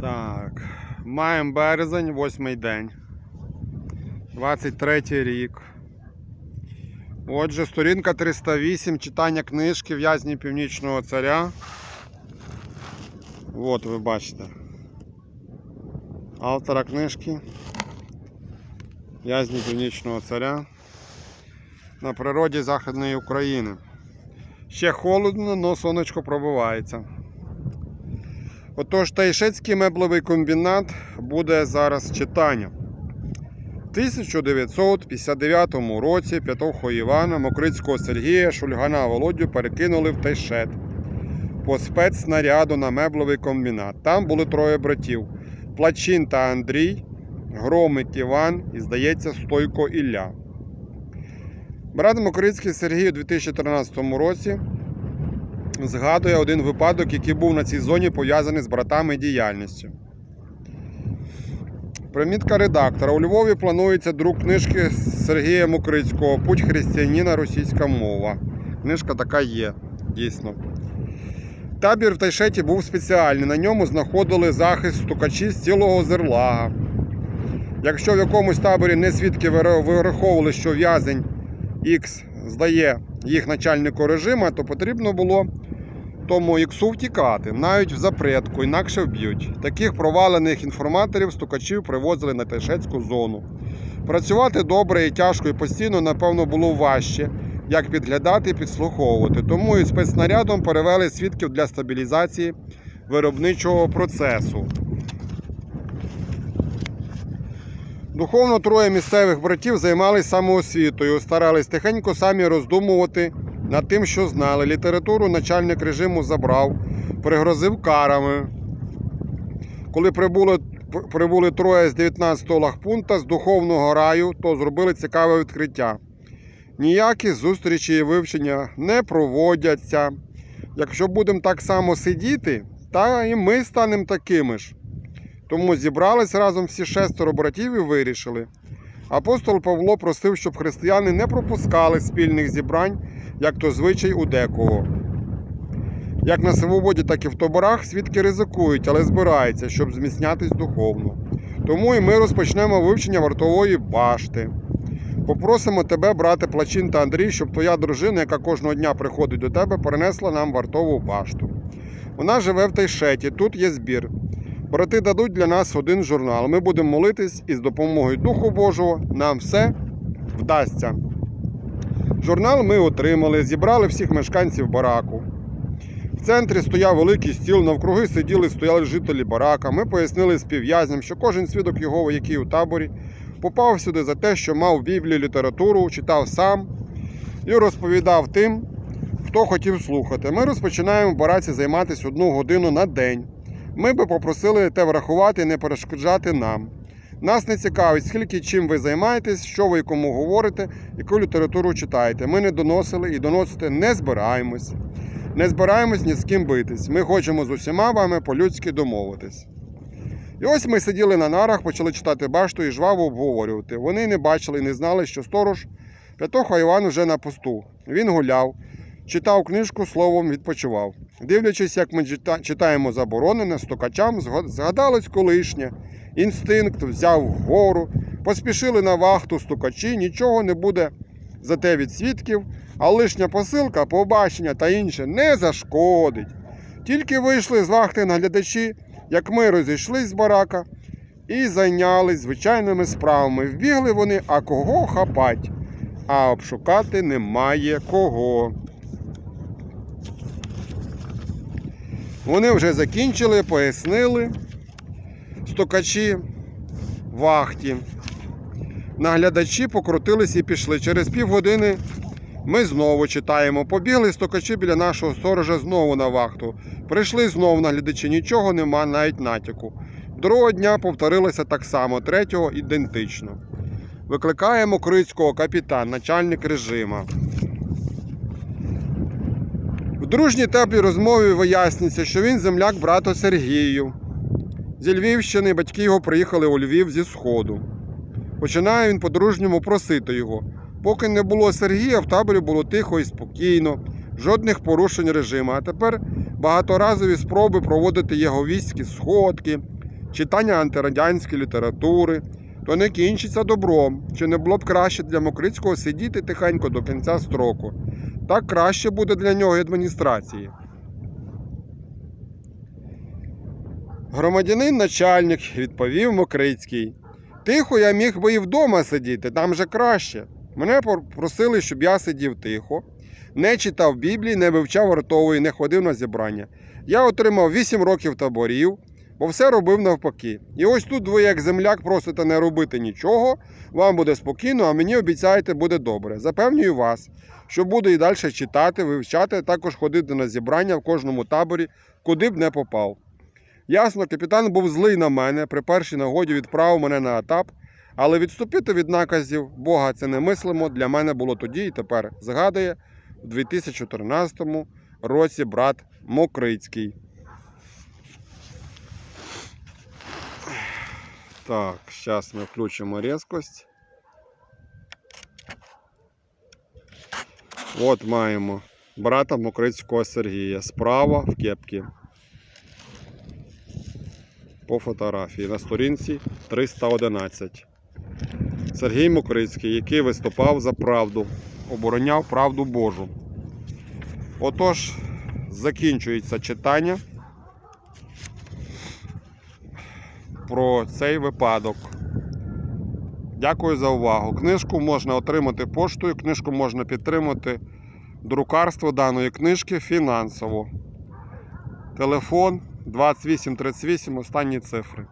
Так, маємо березень, восьмий день. 23 рік. Отже, сторінка 308, читання книжки В'язні Північного Царя. От ви бачите. Автора книжки. В'язні Північного Царя. На природі Західної України. Ще холодно, але сонечко пробивається. Отож, Тайшецький меблевий комбінат буде зараз читання. В 1959 році П'ятого Івана, Мокрицького Сергія, Шульгана Володю перекинули в Тайшет по спецснаряду на меблевий комбінат. Там були троє братів: Плачин та Андрій, Громик Іван і, здається, Стойко Ілля. Брат Мокрицький Сергій у 2013 році згадує один випадок, який був на цій зоні пов'язаний з братами діяльністю. Примітка редактора. У Львові планується друк книжки Сергія Мокрицького Путь християнина російська мова. Книжка така є, дійсно. Табір в Тайшеті був спеціальний. На ньому знаходили захист стукачі з цілого зерлага. Якщо в якомусь таборі не свідки вираховували, що в'язень Х здає їх начальнику режиму, то потрібно було тому іксу втікати, навіть в запретку, інакше вб'ють. Таких провалених інформаторів стукачів привозили на Тайшетську зону. Працювати добре і тяжко і постійно, напевно, було важче, як підглядати і підслуховувати. Тому і спецснарядом перевели свідків для стабілізації виробничого процесу. Духовно троє місцевих братів займалися самоосвітою, старались тихенько самі роздумувати над тим, що знали. Літературу начальник режиму забрав, пригрозив карами. Коли прибули, прибули троє з 19-го лагпунта з духовного раю, то зробили цікаве відкриття. Ніякі зустрічі і вивчення не проводяться. Якщо будемо так само сидіти, та і ми станемо такими ж. Тому зібрались разом всі шестеро братів і вирішили. Апостол Павло просив, щоб християни не пропускали спільних зібрань, як то звичай у декого. Як на свободі, так і в таборах свідки ризикують, але збираються, щоб зміцнятись духовно. Тому і ми розпочнемо вивчення вартової башти. Попросимо тебе, брате Плачин та Андрій, щоб твоя дружина, яка кожного дня приходить до тебе, перенесла нам вартову башту. Вона живе в Тайшеті, тут є збір. Брати дадуть для нас один журнал. Ми будемо молитись і з допомогою Духу Божого нам все вдасться. Журнал ми отримали, зібрали всіх мешканців бараку. В центрі стояв великий стіл, навкруги сиділи, стояли жителі барака. Ми пояснили співв'язням, що кожен свідок Єгови, який у таборі, попав сюди за те, що мав Біблію, літературу, читав сам і розповідав тим, хто хотів слухати. Ми розпочинаємо в бараці займатися одну годину на день. Ми би попросили те врахувати і не перешкоджати нам. Нас не цікавить, скільки чим ви займаєтесь, що ви кому говорите, яку літературу читаєте. Ми не доносили і доносити не збираємось. Не збираємось ні з ким битись. Ми хочемо з усіма вами по-людськи домовитись. І ось ми сиділи на нарах, почали читати башту і жваво обговорювати. Вони не бачили і не знали, що сторож П'ятоха Іван вже на посту. Він гуляв, читав книжку, словом відпочивав. Дивлячись, як ми читаємо заборонене, стукачам згадалось колишнє. Інстинкт взяв вгору, поспішили на вахту стукачі, нічого не буде зате від свідків, а лишня посилка, побачення та інше не зашкодить. Тільки вийшли з вахти наглядачі, як ми розійшлись з барака і зайнялись звичайними справами. Вбігли вони, а кого хапать? А обшукати немає кого. Вони вже закінчили, пояснили стукачі вахті. Наглядачі покрутились і пішли. Через півгодини ми знову читаємо. Побігли стукачі біля нашого сторожа знову на вахту. Прийшли знову наглядачі, нічого нема, навіть натяку. Другого дня повторилося так само, третього ідентично. Викликаємо Крицького капітан, начальник режима. В дружній теплій розмові виясниться, що він земляк брату Сергію. Зі Львівщини батьки його приїхали у Львів зі Сходу. Починає він по-дружньому просити його. Поки не було Сергія, в таборі було тихо і спокійно, жодних порушень режиму. А тепер багаторазові спроби проводити єговістські сходки, читання антирадянської літератури, то не кінчиться добром. Чи не було б краще для Мокрицького сидіти тихенько до кінця строку? Так краще буде для нього і адміністрації. Громадянин начальник відповів Мокрицький. Тихо я міг би і вдома сидіти, там же краще. Мене просили, щоб я сидів тихо, не читав Біблії, не вивчав ртової, не ходив на зібрання. Я отримав 8 років таборів, бо все робив навпаки. І ось тут ви, як земляк, просите не робити нічого, вам буде спокійно, а мені обіцяєте, буде добре. Запевнюю вас, що буду і далі читати, вивчати, також ходити на зібрання в кожному таборі, куди б не попав. Ясно, капітан був злий на мене, при першій нагоді відправив мене на етап, але відступити від наказів Бога це не мислимо. Для мене було тоді і тепер згадує в 2014 році брат Мокрицький. Так, зараз ми включимо різкость. От маємо брата Мокрицького Сергія. Справа в кепці. По фотографії на сторінці 311. Сергій Мокрицький, який виступав за правду, обороняв правду Божу. Отож, закінчується читання про цей випадок. Дякую за увагу. Книжку можна отримати поштою, книжку можна підтримати друкарство даної книжки фінансово. Телефон 2838, останні цифри.